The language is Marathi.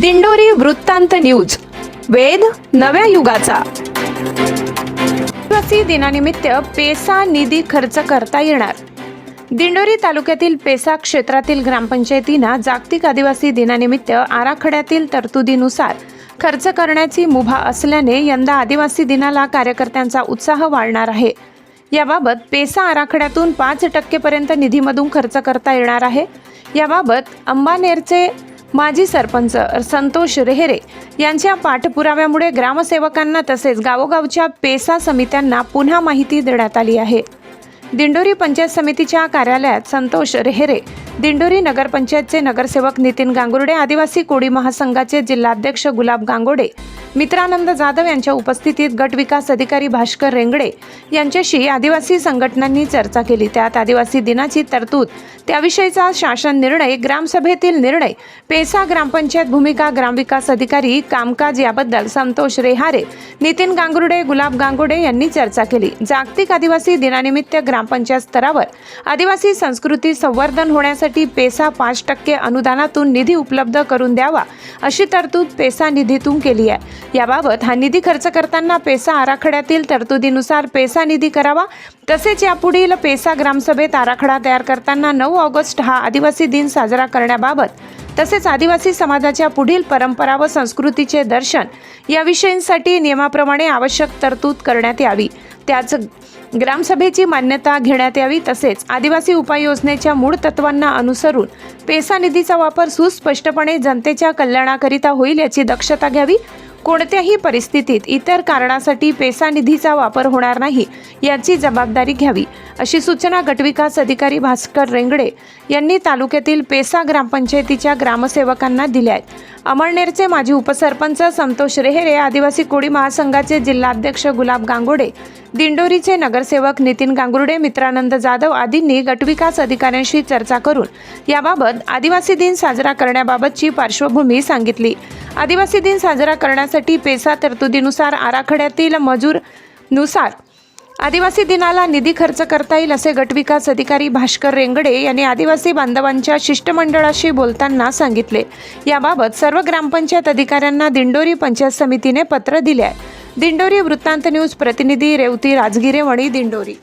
दिंडोरी वृत्तांत न्यूज. वेद नव्या युगाचा. आदिवासी दिनानिमित्त पेसा निधी खर्च करता येणार. दिंडोरी तालुक्यातील पेसा क्षेत्रातील ग्रामपंचायतींना जागतिक आदिवासी दिनानिमित्त आराखड्यातील तरतुदीनुसार खर्च करण्याची मुभा असल्याने यंदा आदिवासी दिनाला कार्यकर्त्यांचा उत्साह वाढणार आहे. याबाबत पेसा आराखड्यातून पाच टक्केपर्यंत निधीमधून खर्च करता येणार आहे. याबाबत अंबानेरचे माजी सरपंच संतोष रेहरे यांच्या पाठपुराव्यामुळे ग्रामसेवकांना तसेच गावोगावच्या पेसा समित्यांना पुन्हा माहिती देण्यात आली आहे. दिंडोरी पंचायत समितीच्या कार्यालयात संतोष रेहरे दिंडोरी नगरपंचायतचे नगरसेवक नितीन गांगुर्डे आदिवासी कोळी महासंघाचे जिल्हाध्यक्ष गुलाब गांगोडे मित्रानंद जाधव यांच्या उपस्थितीत गट विकास अधिकारी भास्कर रेंगडे यांच्याशी आदिवासी संघटनांनी चर्चा केली. त्यात आदिवासी दिनाची तरतूद त्याविषयीचा शासन निर्णय ग्रामसभेतील निर्णय पेसा ग्रामपंचायत भूमिका ग्रामविकास अधिकारी कामकाज याबद्दल संतोष रेहारे नितीन गांगुर्डे गुलाब गांगुडे यांनी चर्चा केली. जागतिक आदिवासी दिनानिमित्त ग्रामपंचायत स्तरावर आदिवासी संस्कृती संवर्धन होण्यासाठी पेसा पाच टक्के अनुदानातून निधी उपलब्ध करून द्यावा अशी तरतूद पेसा निधीतून केली आहे. याबाबत हा निधी खर्च करताना पेसा आराखड्यातील तरतुदीनुसार पेसा निधी करावा. तसेच यापुढील पेसा ग्रामसभेत आराखडा तयार करताना नऊ ऑगस्ट हा आदिवासी दिन साजरा करण्याबाबत तसेच आदिवासी समाजाच्या पुढील परंपरा व संस्कृतीचे दर्शन या विषयांसाठी नियमाप्रमाणे आवश्यक तरतूद करण्यात यावी. त्याच ग्रामसभेची मान्यता घेण्यात यावी. तसेच आदिवासी उपाययोजनेच्या मूळ तत्वांना अनुसरून पेसा निधीचा वापर सुस्पष्टपणे जनतेच्या कल्याणाकरिता होईल याची दक्षता घ्यावी. कोणत्याही परिस्थितीत इतर कारणासाठी पेसा निधीचा वापर होणार नाही याची जबाबदारी घ्यावी अशी सूचना गटविकास अधिकारी भास्कर रेंगडे यांनी तालुक्यातील पेसा ग्रामपंचायतीच्या ग्रामसेवकांना दिल्या आहेत. अमळनेरचे माजी उपसरपंच संतोष रेहेरे आदिवासी कोळी महासंघाचे जिल्हाध्यक्ष गुलाब गांगोडे दिंडोरीचे नगरसेवक नितीन गांगुर्डे मित्रानंद जाधव आदींनी गटविकास अधिकाऱ्यांशी चर्चा करून याबाबत आदिवासी दिन साजरा करण्याबाबतची पार्श्वभूमी सांगितली. आदिवासी दिन साजरा करण्यासाठी पेसा तरतुदीनुसार आराखड्यातील मजूरनुसार आदिवासी दिनाला निधी खर्च करता येईल असे गटविकास अधिकारी भास्कर रेंगडे यांनी आदिवासी बांधवांच्या शिष्टमंडळाशी बोलताना सांगितले. याबाबत सर्व ग्रामपंचायत अधिकाऱ्यांना दिंडोरी पंचायत समितीने पत्र दिले आहे. दिंडोरी वृत्तांत न्यूज प्रतिनिधी रेवती राजगिरे वणी दिंडोरी